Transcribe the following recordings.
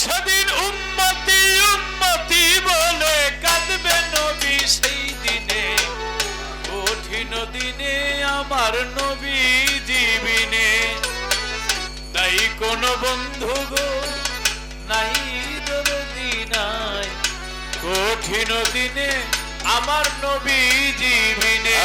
সেদিন উম্মতি উম্মতি বলে কাঁদবে নবী সেই দিনে। কঠিন দিনে আমার নবী জীবিনে নাই কোনো বন্ধু গো নাই নাই কঠিন দিনে আমার নবী জীবিনে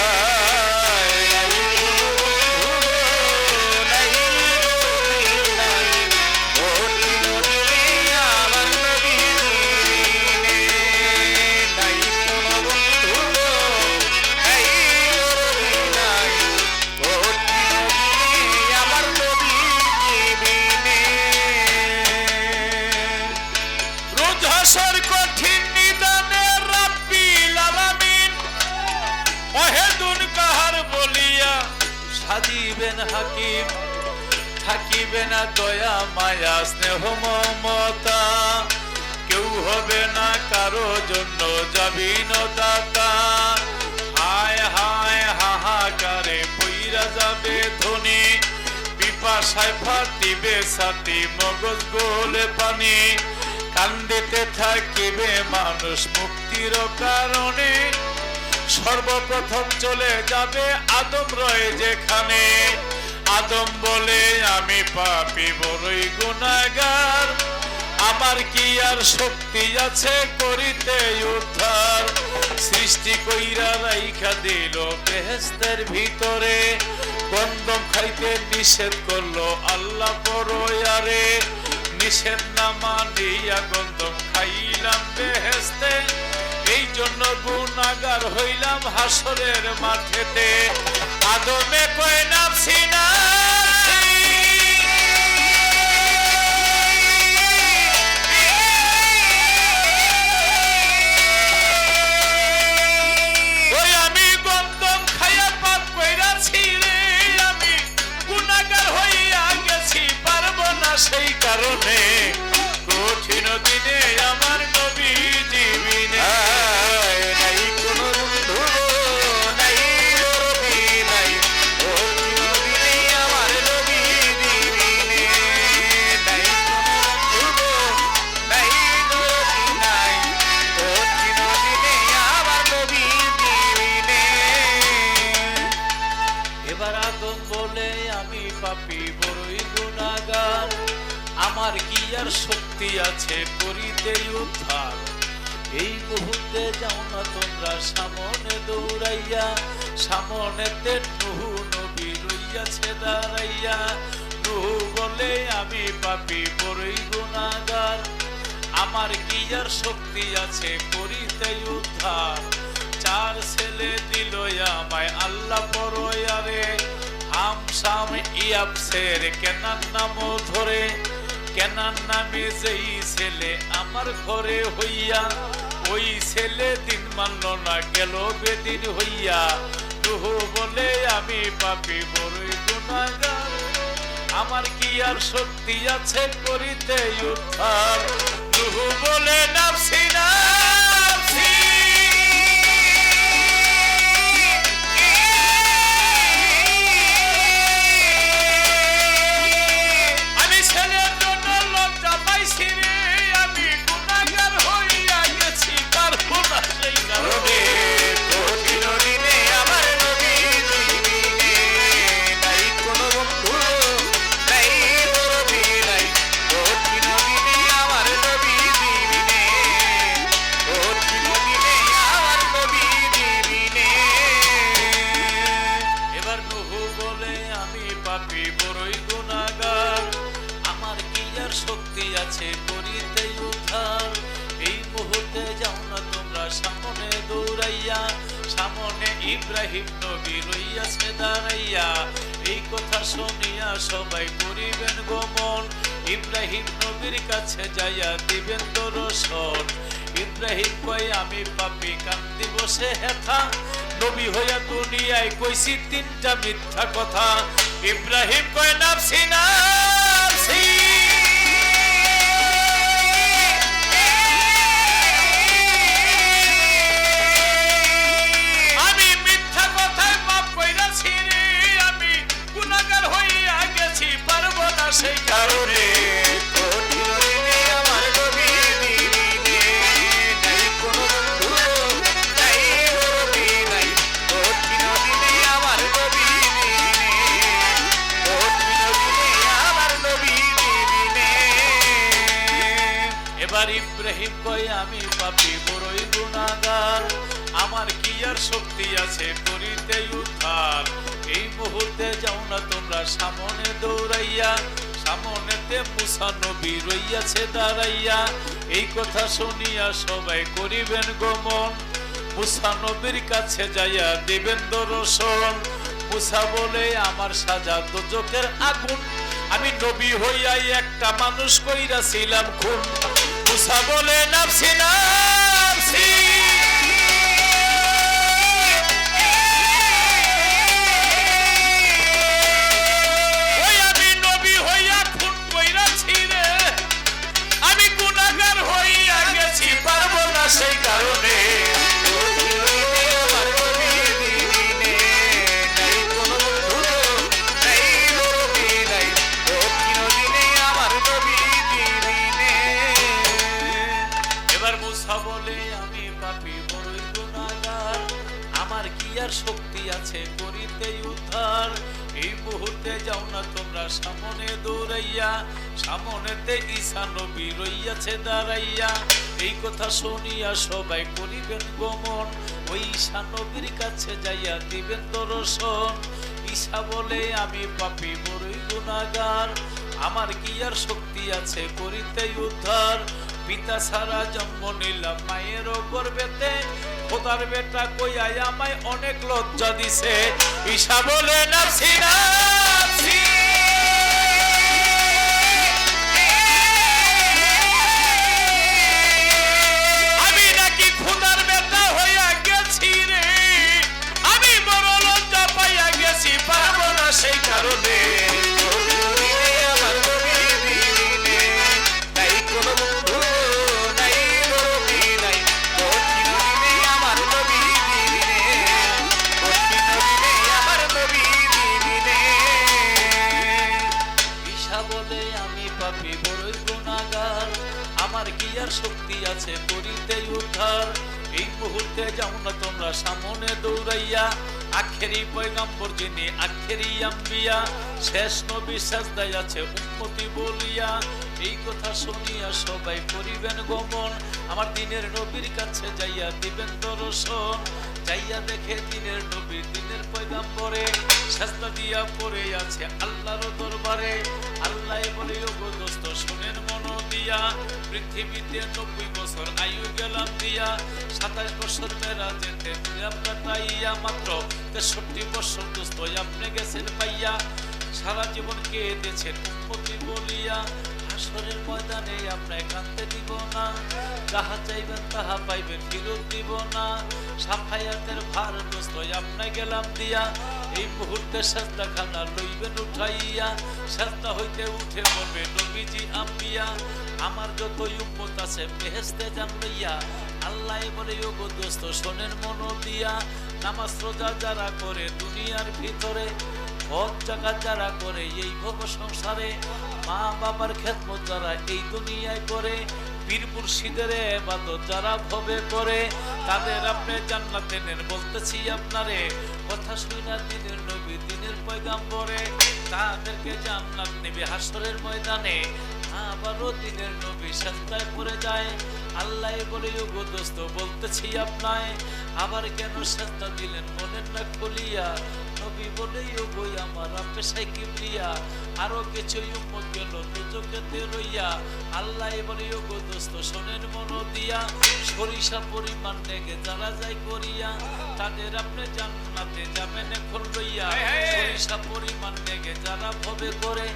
সাজিবেন হাকিম থাকিবে না দয়া, মায়া, স্নেহ, মমতা। কেউ হবে না কারও জন্য যাবিন দাতা হায় হায়, হাহাকারে পইরা যাবে ধনী। পিপাসায় ফাটিবে সাথী, মগজ গোলে পানি। কান্দিতে থাকিবে মানুষ মুক্তির কারণে। সর্বপ্রথম চলে যাবে আদম রয়ে যেখানে। আদম বলে, আমি পাপি, বড়ই গুনাগার আমার কি আর শক্তি আছে করিতে উদ্ধার? সৃষ্টি কইরা রাইখা দিল বেহেস্তের ভিতরে। গন্ধম খাইতে নিষেধ করল আল্লাহ পরয়ারে। নিষেধ না মানিয়া গন্ধম খাইলাম বেহেস্তে জন্য গুণাগার হইলাম হাসরের মাঠেতে। আদমে কয় নামছি না সেই কারণে। কঠিন দিনে আমার নবী জীবিনে পাপি বড়ই গুণাগার। আমার কি আর শক্তি আছে করিতে উদ্ধার? এই মুহূর্তে যাও না তোমরা সামনে দৌড়াইয়া সামনেতে নুহু নবী রইয়াছে দাঁড়াইয়া। নুহু বলে, আমি পাপি বড়ই গুণাগার। আমার কি আর শক্তি আছে করিতে উদ্ধার? চার ছেলে দিল আমায় আল্লাহ পরয়ারে। হাম সাম ইয়াবসের কেনার নাম ধরে, কেনার নামে যেই ছেলে আমার ঘরে হইয়া, ওই ছেলে দিন মানল না গেল বেদিন হইয়া। তুহু বলে আমি পাপি, বড়ই গুণাগার। আমার কি আর শক্তি আছে করিতে উদ্ধার? তুহু বলে নামছি দাঁড়াইয়া এই কথা শুনিয়া সবাই করিবেন গমন ইব্রাহিম নবীর কাছে যাইয়া দিবেন দর্শন। ইব্রাহিম কয়, আমি পাপি কান্দি বসে হেথা? নবী হইয়া দুনিয়ায় কইছি, তিনটা মিথ্যা কথা। ইব্রাহিম কয়, নাফসি নাফসি। এবার ইব্রাহিম কয় আমি পাপি, বড়ই গুণাগার। আমার কি আর শক্তি আছে করিতে উদ্ধার? এই মুহূর্তে যাও না তোমরা সামনে দৌড়াইয়া, সামনেতে নবী রইয়াছে দাঁড়াইয়া। এই কথা শুনিয়া সবাই করিবেন গমন। মুসা নবীর কাছে যাইয়া দিবেন দর্শন। মুসা বলে, আমার সাজা দোজকের আগুন। আমি নবী হইয়াই একটা মানুষ কইরাছিলাম খুন। মুসা বলে নাফসি নাফসি আর শক্তি আছে করিতে উদ্ধার। এই মুহূর্তে যাও না তোমরা সামনে দৌড়াইয়া, সামনেতে ঈশা নবী রইয়াছে দাঁড়াইয়া। এই কথা শুনিয়া সবাই করিবেন গমন ওই ঈশা নবীর কাছে যাইয়া দিবেন দর্শন। ঈশা বলে, আমি পাপি বড়ই গুনাহগার। আমার কি আর শক্তি আছে করিতে উদ্ধার। পিতা সারা জন্ম নিলাম মায়ের ওপর গর্বেতে খোদার বেটা কইয়াই আমায় অনেক লজ্জা দিছে। ঈশা বলে নাফসি যাও না তোমরা সামনে দৌড়াইয়া। আখেরি পয়গাম্বর যিনি, আখেরি আম্বিয়া, শেষ নবী আছে উন্মতি বলিয়া। এই কথা শুনিয়া সবাই করিবেন গমন। আমার দিনের নবীর কাছে যাইয়া দিবেন দর্শন। যাইয়া দেখে দিনের নবী দিনের পয়গাম্বরে। সাজদা দিয়া পড়ে আছে আল্লাহর দরবারে। আল্লাহ বলে, ওগো দোস্ত, শুনেন মন দিয়া, পৃথিবীতে নব্বই বছর আয়ু গেলাম দিয়া, সাতাশ বছর মেরা যেতে কাটাইয়া মাত্র তেষট্টি বছর দোস্ত আপনি গেছেন পাইয়া, সারা জীবন কেঁদেছেন উন্মতি বলিয়া, হাসরের ময়দানে আপনায় কাঁদতে দিব না, যাহা চাইবেন তাহা পাইবেন, ফিরত দিব না, সাফায়াতের ভার দোস্ত আপনায় গেলাম দিয়া এই মুহূর্তে সাজদা খানা লইবেন উঠাইয়া সাজদা হইতে উঠে পড়বে নবীজি আম্বিয়া, আমার যত উম্মত আছে বেহেস্তে জান লইয়া আল্লাহ বলে, ওগো দোস্ত, শোনেন মন দিয়া নামাজ রোজা যারা করে, দুনিয়ার ভিতরে, হক জায়গা যারা করে, এই ভব সংসারে মা বাবার খেদমত যারা এই দুনিয়ায় করে পীর মুর্শিদের এবাদত যারা ভবে করে, তাদের আপনি জান্নাতে নেন। বলতেছি আপনারে, কথা শুনা দিনের নবী, দিনের পয়গাম্বরে, তাদেরকে জান্নাত নেবে হাসরের ময়দানে। আবারও দিনের নবী সাজদায় পড়ে যায়। আল্লাহ বলে দোস্ত, বলতেছি আপনায়, আবার কেন সাজদা দিলেন মনের না খুলিয়া নবী বলে, ওগো আমার পেশাই কিবরিয়া আরও কিছু উম্মত গেল দুজকেতে রইয়া আল্লাহ বলে ওগো দোস্ত শোনেন মন দিয়া সরিষা পরিমাণ নেগে যারা যাই করিয়া তাদের আপনি জান্নাতে যাবেন এখন লইয়া। সরিষা পরিমাণ নেগে যারা ভবে করে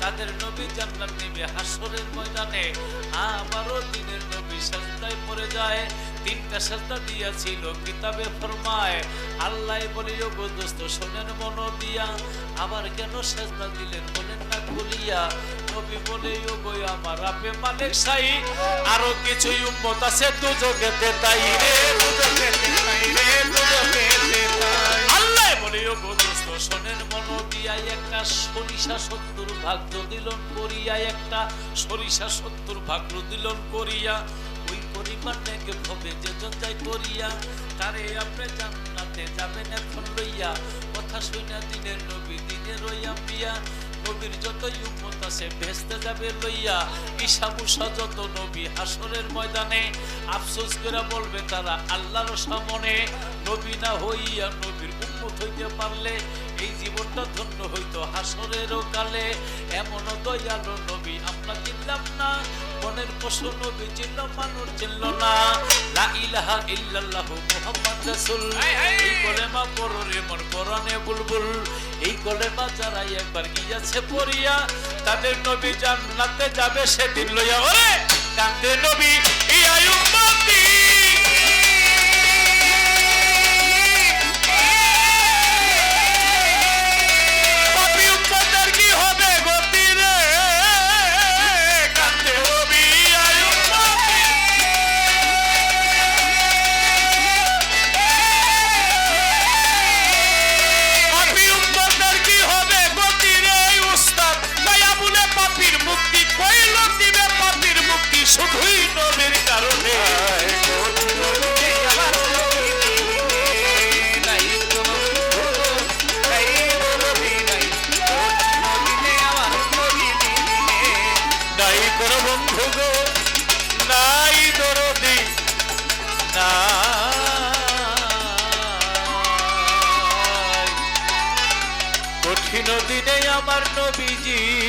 তাদের নবী জান্নাত নেবে হাসরের ময়দানে। আবারও দিনের নবী সাজদায় পড়ে যায় তিনটা সাজদা দিয়াছিল কিতাবে ফরমায়। আল্লাহ বলে ওগো দোস্ত শোনেন মন দিয়া আবার কেন সাজদা দিলেন বলেন না খুলিয়া, নবী বলে আমার আপে মালিক সাই। আরও কিছু উম্মত আছে দুজকেতে তাই রে তাই রে তাই আল্লাহ বলে ওগো দোস্ত মন একটা সরিষা সত্তর ভাগ করিয়া একটা সরিষা সত্তর ভাগ করিয়া। ওই পরিমাণ নেগে ভবে যে যাই করিয়া, তারে আপনি জান্নাতে যাবেন এখন লইয়া। কথা শুনা দিনের নবী, দিনের রইয়া আম্বিয়া। নবীর যতই উম্মত আছে, ভেস্তে যাবে লইয়া ইসাবু যত নবী হাসরের ময়দানে আফসোস করে বলবে তারা আল্লাহর সামনে নবী না হইয়া নবীর উম্মত হইতে পারলে এই জীবনটা ধন্য হইতো হাসরেরও কালে। এমন দয়ালু নবী আমরা চিনলাম না বনের পশু নবী চিনল মানুষ চিনল না। লা ইলাহা ইল্লাল্লাহ মুহাম্মদ রাসূল। এই কলেমা পড়রে মন পরানে বুলবুল। এই কলেমা যারা একবার গিয়াছে পড়িয়া তাদের নবী জান্নাতে যাবে সেদিন লইয়া। ওরে কান্দে নবী ইয়া উম্মতি। আমার নবীজি।